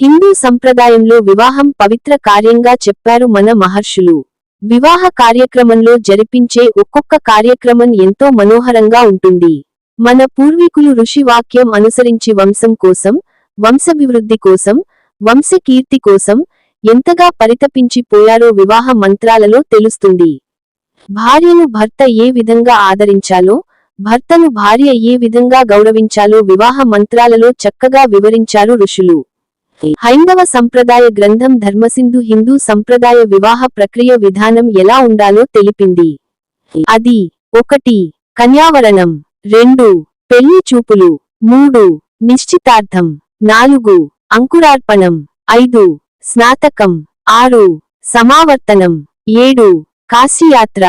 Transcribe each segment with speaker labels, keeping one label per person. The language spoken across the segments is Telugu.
Speaker 1: హిందూ సంప్రదాయంలో వివాహం పవిత్ర కార్యంగా చెప్పారు మన మహర్షులు. వివాహ కార్యక్రమంలో జరిపించే ఒక్కొక్క కార్యక్రమం ఎంతో మనోహరంగా ఉంటుంది. మన పూర్వీకులు ఋషి వాక్యం అనుసరించి వంశం కోసం వంశభివృద్ధి కోసం వంశకీర్తి కోసం ఎంతగా పరితపించి పోయారో వివాహ మంత్రాలలో తెలుస్తుంది. భార్యను భర్త ఏ విధంగా ఆదరించాలో భర్తను భార్య ఏ విధంగా గౌరవించాలో వివాహ మంత్రాలలో చక్కగా వివరించారు ఋషులు. హైందవ సంప్రదాయ గ్రంథం ధర్మసింధు హిందూ సంప్రదాయ వివాహ ప్రక్రియ విధానం ఎలా ఉండాలో తెలిపింది. అది ఒకటి కన్యావరణం. రెండు పెళ్ళి చూపులు. మూడు నిశ్చితార్థం. నాలుగు అంకురార్పణం. ఐదు స్నాతకం. ఆరు సమావర్తనం. ఏడు కాశీయాత్ర.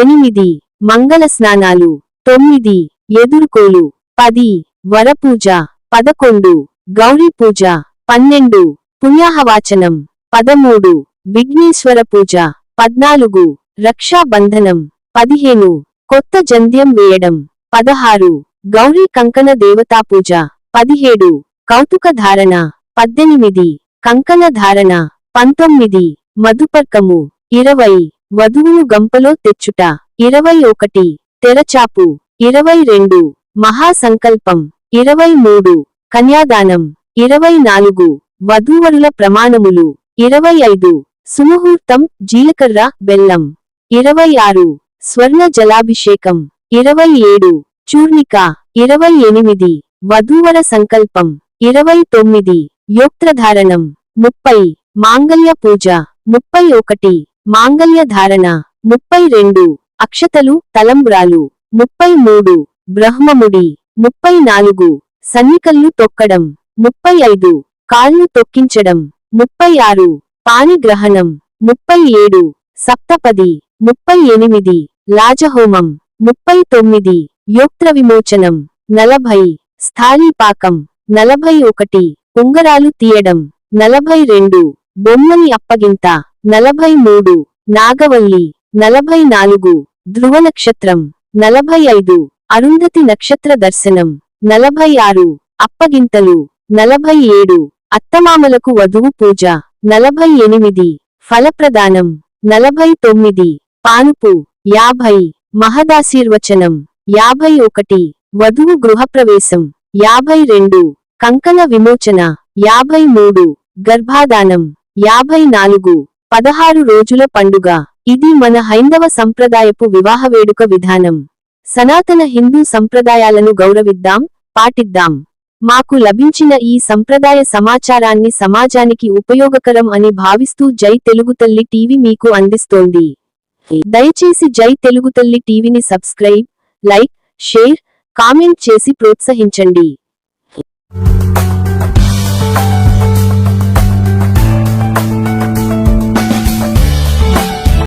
Speaker 1: ఎనిమిది మంగళ స్నానాలు. తొమ్మిది ఎదుర్కోలు. పది వరపూజ. పదకొండు గౌరీ పూజ. పన్నెండు పుణ్యాహవాచనం పదమూడు విఘ్నేశ్వర పూజ పద్నాలుగు రక్షాబంధనం పదిహేను కొత్త జంధ్యం వేయడం పదహారు గౌరీ కంకణ దేవతా పూజ పదిహేడు కౌతుక ధారణ పద్దెనిమిది కంకణ ధారణ పంతొమ్మిది మధుపర్కము ఇరవై వధువును గంపలో తెచ్చుట ఇరవై ఒకటి తెరచాపు ఇరవై రెండు మహాసంకల్పం ఇరవై మూడు కన్యాదానం ఇరవై నాలుగు వధూవరుల ప్రమాణములు. ఇరవై ఐదు సుముహూర్తం జీలకర్ర బెల్లం. ఇరవై ఆరు స్వర్ణ జలాభిషేకం. ఇరవై ఏడు చూర్ణిక. ఇరవై ఎనిమిది వధూవర సంకల్పం. ఇరవై తొమ్మిది యోక్త్రధారణం ముప్పై మాంగల్య పూజ. ముప్పై ఒకటి మాంగల్య ధారణ. ముప్పై రెండు అక్షతలు తలంబ్రాలు. ముప్పై మూడు బ్రహ్మముడి. ముప్పై నాలుగు సన్నికల్లు తొక్కడం. ముప్పై ఐదు. కాళ్ళు తొక్కించడం. ముప్పై ఆరు. పాణిగ్రహణం ముప్పై ఏడు. సప్తపది. ముప్పై ఎనిమిది. లాజహోమం ముప్పై తొమ్మిది. యోక్త్ర విమోచనం నలభై. స్థాళీపాకం నలభై ఒకటి. ఉంగరాలు తీయడం. నలభై రెండు. బొమ్మని అప్పగింత. నలభై మూడు. నాగవల్లి. నలభై నాలుగు. ధ్రువ నక్షత్రం నలభై ఐదు. అరుంధతి నక్షత్ర దర్శనం. నలభై ఆరు. అప్పగింతలు. నలభై ఏడు అత్తమామలకు వధువు పూజ. నలభై ఎనిమిది ఫలప్రదానం. నలభై తొమ్మిది పానుపు. యాభై మహదాశీర్వచనం. యాభై ఒకటి వధువు గృహప్రవేశం. యాభై రెండు కంకణ విమోచన. యాభై మూడు గర్భాదానం యాభై నాలుగు పదహారు రోజుల పండుగ. ఇది మన హైందవ సంప్రదాయపు వివాహ వేడుక విధానం. సనాతన హిందూ సంప్రదాయాలను గౌరవిద్దాం పాటిద్దాం. మాకు లభించిన ఈ సంప్రదాయ సమాచారాన్ని సమాజానికి ఉపయోగకరం అని భావిస్తూ జై తెలుగు తల్లి టీవీ మీకు అందిస్తోంది. దయచేసి జై తెలుగు తల్లి టీవీని సబ్స్క్రైబ్ లైక్ షేర్ కామెంట్ చేసి ప్రోత్సహించండి.